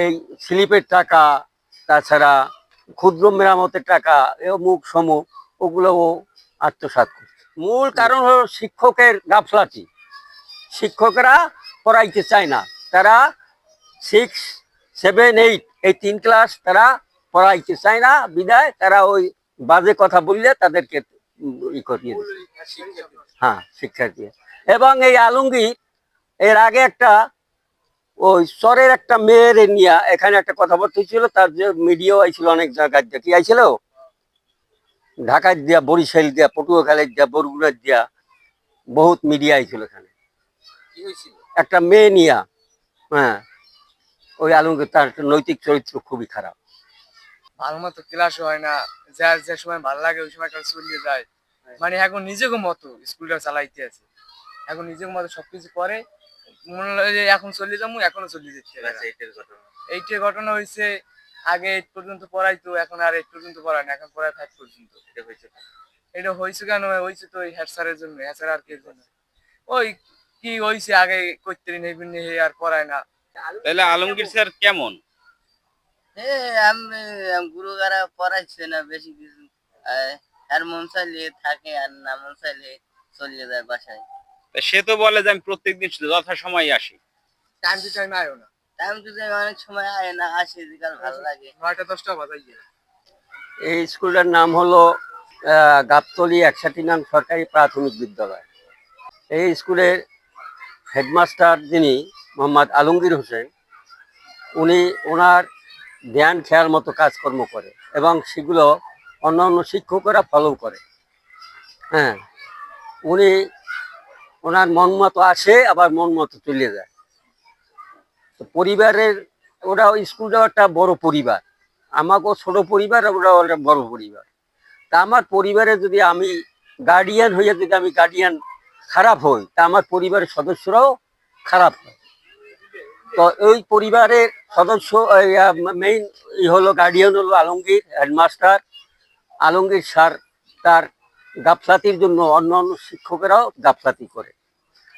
এই স্লিপের টাকা, তাছাড়া ক্ষুদ্র মেরামতের টাকা মুখ সমূহ ওগুলো ও আত্মসাৎ করছে। মূল কারণ হলো শিক্ষকের গাফলাতি। শিক্ষকরা পড়াইতে চায় না। তারা সিক্স সেভেন এইট এই তিন ক্লাস তারা পড়াইতে চায় না। বিদায় তারা ওই বাজে কথা বললে তাদেরকে ই করিয়ে দেয়। হ্যাঁ শিক্ষার্থী এবং এই আলমগীর, এর আগে একটা ওই চরের একটা মেয়ের নিয়ে এখানে একটা কথাবার্তা ছিল তার যে মিডিয়াও আইছিল অনেক জায়গায় দিয়ে। কি আইছিল? ঢাকায় দিয়া বরিশাল দিয়া পটুয়াখালী দিয়া বরগুড়া দিয়া বহুত মিডিয়া আইছিল এখানে। একটা মেয়ে নিয়া হ্যাঁ ওই আলমগীর তার নৈতিক চরিত্র খুবই খারাপ। ভালো মতো ক্লাস হয় না যার যে সময় ভালো লাগে ওই সময় চলিয়ে যায়। মানে এখন নিজেকে মতো স্কুলটা চালাইতে আছে। এখন নিজের মতো সবকিছু করে মনে হয় যে এখন চলে যাব এখনও চলে যাচ্ছে এইটার ঘটনা। হয়েছে আগে এইট পর্যন্ত পড়াইতো এখন আর এইট পর্যন্ত পড়ায় না এখন পড়ায় ফাইভ পর্যন্ত। এটা হয়েছে কেন? হয়েছে তো ওই হেড স্যারের জন্য হেড স্যার আর কে জন্য? ওই কি হয়েছে আগে করতে নেই নেই আর পড়ায় না। তাহলে আলমগীর স্যার কেমন? এ আমি গুরুগারা পড়াইছে না বেশি কিছু আর মন চাইলে থাকে আর না মন চাইলে চলে যায় বাসায়। সে তো বলে যে আমি প্রত্যেকদিন যথা সময় আসি। টাইম টু টাইম আয়ও না। টাইম টু টাইম অনেক সময় আয় না আসে যেকাল ভালো লাগে। নয়টা দশটা বাজাই এই স্কুলটার নাম হলো গাবতলী একষট্টি নং সরকারি প্রাথমিক বিদ্যালয়। এই স্কুলের হেডমাস্টার যিনি মোহাম্মদ আলমগীর হোসেন উনি ওনার ধ্যান খেয়াল মতো কাজকর্ম করে এবং সেগুলো অন্য অন্য শিক্ষকরা ফলো করে। হ্যাঁ উনি ওনার মন মতো আসে, আবার মন মতো চলে যায়। তো পরিবারের, ওরা স্কুলটাও একটা বড় পরিবার। আমাকেও ছোট পরিবার, ওরা একটা বড় পরিবার। তা আমার পরিবারে যদি আমি গার্ডিয়ান হয়ে যদি আমি গার্ডিয়ান খারাপ হই, তা আমার পরিবারের সদস্যরাও খারাপ হয়। তো ওই পরিবারের সদস্য মেইন হলো গার্ডিয়ান হলো আলমগীর হেডমাস্টার আলমগীর স্যার তার গাফলাতির জন্য অন্য অন্য শিক্ষকেরাও গাফলাতি করে।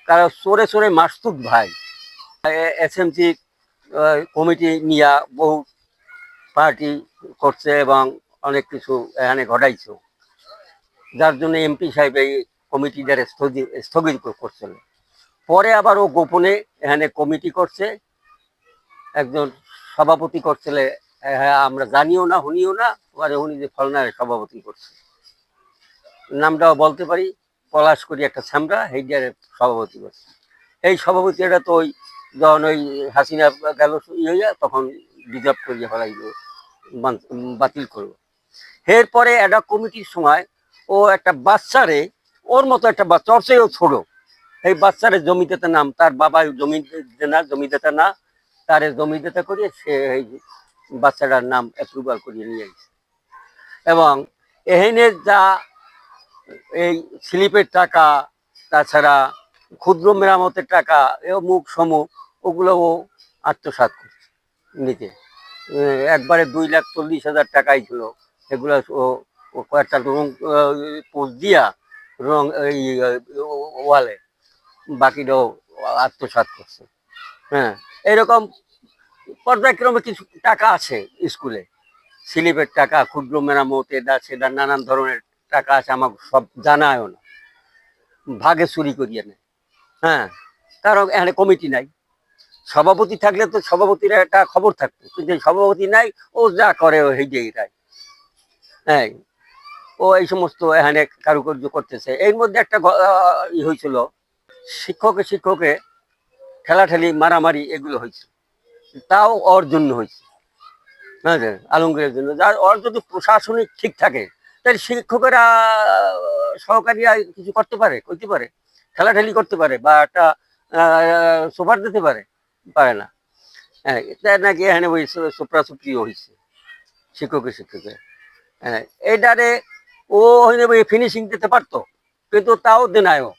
কারণ চোরে চোরে মাসতুক ভাই এস এম সি কমিটি নিয়ে বহু পার্টি করছে এবং অনেক কিছু এখানে ঘটাইছে। যার জন্য এমপি সাহেব এই কমিটিটার স্থগিত স্থগিত করছিল পরে আবার ও গোপনে এখানে কমিটি করছে। একজন সভাপতি করছিল হ্যাঁ আমরা জানিও না, শুনিও না, পরে উনি যে ফলনার সভাপতি করছে। নামটাও বলতে পারি, পলাশ করি একটা ছামড়া হেডিয়ার সভাপতি এই সভাপতিটা তো ওই যখন ওই হাসিনা গেল ইয়ে তখন রিজার্ভ করিয়ে ফেলাইল বাতিল করল। এরপরে একটা কমিটির সময় ও একটা বাচ্চারে, ওর মতো একটা বাচ্চা, ওর চেয়েও ছোট। এই বাচ্চারে জমিদাতা নাম, তার বাবা জমি না জমিদাতা না, তার জমিদাতা করিয়ে সে এই বাচ্চাটার নাম অ্যাপ্রুভাল করিয়ে নিয়ে গেছে এবং এখানে যা এই স্লিপের টাকা তাছাড়া ক্ষুদ্র মেরামতের টাকা এ মুখ সমূহ ওগুলো ও আত্মসাৎ করছে আহ, একবারে দুই লাখ চল্লিশ হাজার টাকাই ছিল। সেগুলো ও কয়েকটা রং পোস্ট দিয়া রং এই ওয়ালে বাকিটাও আত্মসাৎ করছে। হ্যাঁ এরকম পর্যায়ক্রমে কিছু টাকা আছে স্কুলে। স্লিপের টাকা ক্ষুদ্র মেরামত এটা সেটা নানান ধরনের টাকা আছে আমাকে সব জানায়ও না। ভাগে চুরি করিয়ে নেয়। হ্যাঁ কারণ এখানে কমিটি নাই। সভাপতি থাকলে তো সভাপতির একটা খবর থাকতো, কিন্তু সভাপতি নাই, ও যা করে ও হেঁটেই রায় হ্যাঁ ও এই সমস্ত এখানে কারুকার্য করতেছে। এর মধ্যে একটা ই হয়েছিল, শিক্ষকে শিক্ষকে ঠেলাঠেলি, মারামারি এগুলো হয়েছে। তাও ওর জন্য হয়েছে। হ্যাঁ আলমগীরের জন্য। যার যদি প্রশাসনিক ঠিক থাকে তাহলে শিক্ষকেরা সহকারীরা কিছু করতে পারে করতে পারে। ঠেলাঠেলি করতে পারে বা একটা সুপার দিতে পারে পারে না। হ্যাঁ এটা নাকি এখানে ওই সুপ্রাসুপ্রি হয়েছে শিক্ষকের শিক্ষকে। হ্যাঁ এইটারে ও ওই ফিনিশিং দিতে পারতো, কিন্তু তাও দেনায়ও।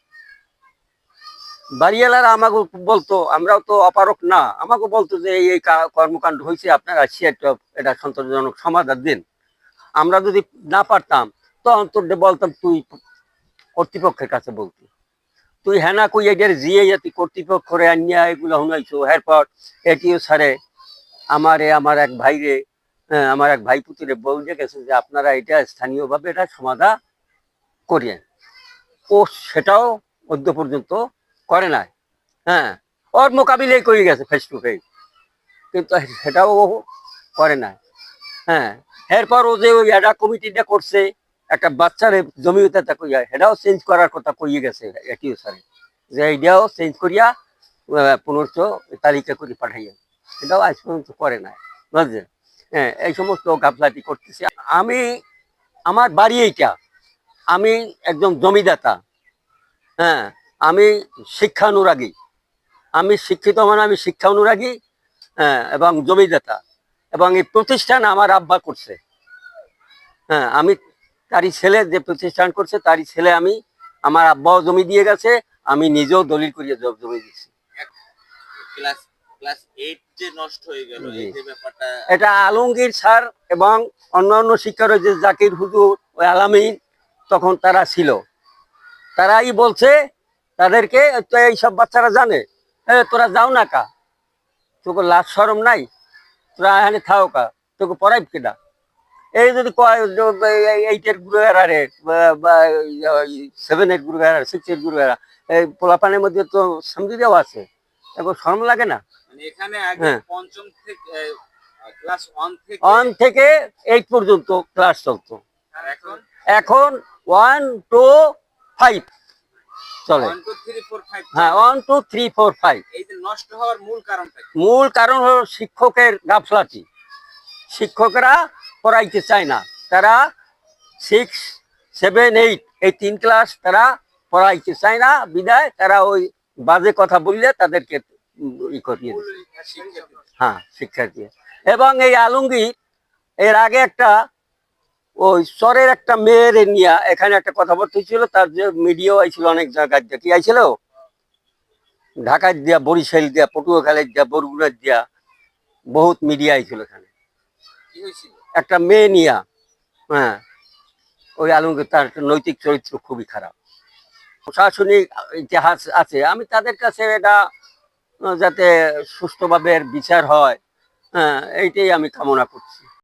বাড়িওয়ালারা আমাকে বলতো, আমরাও তো অপারক না। আমাকে বলতো যে, এই এই কর্মকাণ্ড হয়েছে আপনারা আসি একটা এটা সন্তোষজনক সমাধান দিন। আমরা যদি না পারতাম তখন তোর বলতাম তুই কর্তৃপক্ষের কাছে বলতি। তুই হেনা কই এটার জিয়ে তুই কর্তৃপক্ষরে আনিয়া এগুলো শুনাইছো। এরপর এটিও স্যারে আমারে আমার এক ভাইরে হ্যাঁ, আমার এক ভাই পুতুরে বলে গেছে যে আপনারা এটা স্থানীয়ভাবে এটা সমাধা করিয়েন ও সেটাও মধ্য পর্যন্ত করে নাই। হ্যাঁ ওর মোকাবিলাই করে গেছে ফেস টু ফেস কিন্তু সেটাও করে নাই। হ্যাঁ এরপর ও যে ওই অ্যাডা কমিটিটা করছে একটা বাচ্চার জমি উঠাতে কইয়া সেটাও চেঞ্জ করার কথা কইয়ে গেছে একই স্যারে যে এইটাও চেঞ্জ করিয়া আহ, পুনর্চ তালিকা করে পাঠাইয়া। সেটাও আজ পর্যন্ত করে নাই বুঝলেন? হ্যাঁ এই সমস্ত গাফলাটি করতেছে। আমি আমার বাড়ি এইটা। আমি একজন জমিদাতা। হ্যাঁ আমি শিক্ষা অনুরাগী। আমি শিক্ষিত মানে আমি শিক্ষা অনুরাগী হ্যাঁ এবং জমিদাতা। এবং এই প্রতিষ্ঠান আমার আব্বা করছে। হ্যাঁ আমি তারই ছেলে যে প্রতিষ্ঠান করছে তারই ছেলে আমি আমার আব্বাও জমি দিয়ে গেছে আমি নিজেও দলিল করিয়ে জমি দিচ্ছি হয়ে এটা আলমগীর স্যার এবং অন্যান্য শিক্ষার যে জাকির হুজুর ওই আলামিন তখন তারা ছিল। তারাই বলছে তাদেরকে তো এইসব বাচ্চারা জানে। এ তোরা যাও না কা। তোকে লাজ সরম নাই। তোরা এখানে থাও কা তোকে পড়াই কেডা এই যদি কয় এইটের গুরু এরারে বা সেভেনের গুরু এরা সিক্সের গুরু এরা এই পোলাপানের মধ্যে তো সমঝি দেওয়া আছে এখন শরম লাগে না? মানে এখানে হ্যাঁ। পঞ্চম থেকে ক্লাস ওয়ান থেকে এইট পর্যন্ত ক্লাস চলতো। এখন? ওয়ান টু ফাইভ চলে। হ্যাঁ one two three four five এই নষ্ট হওয়ার মূল কারণটা মূল কারণ হলো শিক্ষকের গাফলাতি। শিক্ষকরা পড়াইতে চায় না। তারা সিক্স সেভেন এইট এই তিন ক্লাস তারা পড়াইতে চায় না। বিদায় তারা ওই বাজে কথা বললে তাদেরকে ই করিয়ে দেয়। হ্যাঁ শিক্ষার্থী এবং এই আলমগীর এর আগে একটা ওই চরের একটা মেয়ের নিয়ে এখানে একটা কথাবার্তা হয়েছিল তার যে মিডিয়াও আইছিল অনেক জায়গায় দিয়ে কি আইছিল? ঢাকায় দিয়া বরিশাল দিয়া পটুয়াখালীর দিয়া বরগুড়ার দিয়া বহুত মিডিয়া আইছিল এখানে। একটা মেয়ে নিয়া হ্যাঁ ওই আলমগীর তার একটা নৈতিক চরিত্র খুবই খারাপ। প্রশাসনিক ইতিহাস আছে আমি তাদের কাছে এটা যাতে সুস্থভাবে বিচার হয় হ্যাঁ এইটাই আমি কামনা করছি।